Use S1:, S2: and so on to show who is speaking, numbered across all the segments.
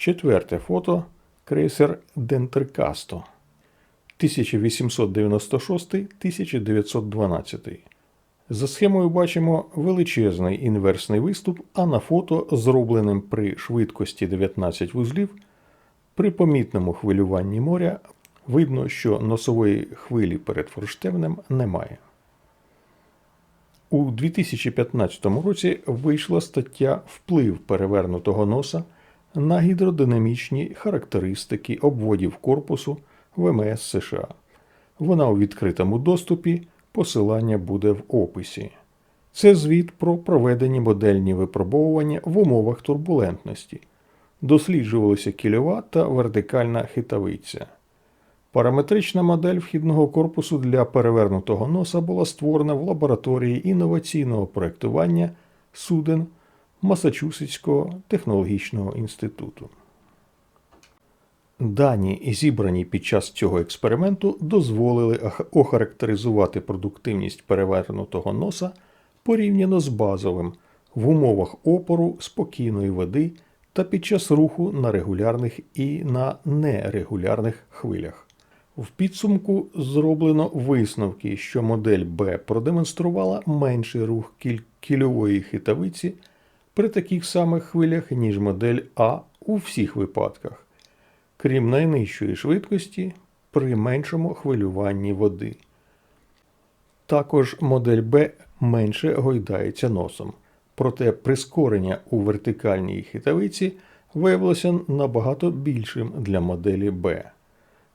S1: Четверте фото крейсер Дентеркасто 1896-1912. За схемою бачимо величезний інверсний виступ, а на фото, зробленим при швидкості 19 вузлів, при помітному хвилюванні моря, видно, що носової хвилі перед форштевнем немає. У 2015 році вийшла стаття Вплив перевернутого носа на гідродинамічні характеристики обводів корпусу ВМС США. Вона у відкритому доступі, посилання буде в описі. Це звіт про проведені модельні випробовування в умовах турбулентності. Досліджувалися кільова та вертикальна хитавиця. Параметрична модель вхідного корпусу для перевернутого носа була створена в лабораторії інноваційного проєктування суден Масачусетського технологічного інституту. Дані, зібрані під час цього експерименту, дозволили охарактеризувати продуктивність перевернутого носа порівняно з базовим в умовах опору спокійної води та під час руху на регулярних і на нерегулярних хвилях. В підсумку зроблено висновки, що модель Б продемонструвала менший рух кіль- кільової хитавиці при таких самих хвилях, ніж модель А у всіх випадках, крім найнижчої швидкості при меншому хвилюванні води. Також модель Б менше гойдається носом, проте прискорення у вертикальній хитавиці виявилося набагато більшим для моделі Б.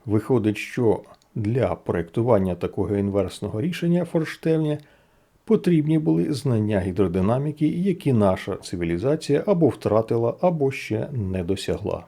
S1: Виходить, що для проєктування такого інверсного рішення форштевня потрібні були знання гідродинаміки, які наша цивілізація або втратила, або ще не досягла.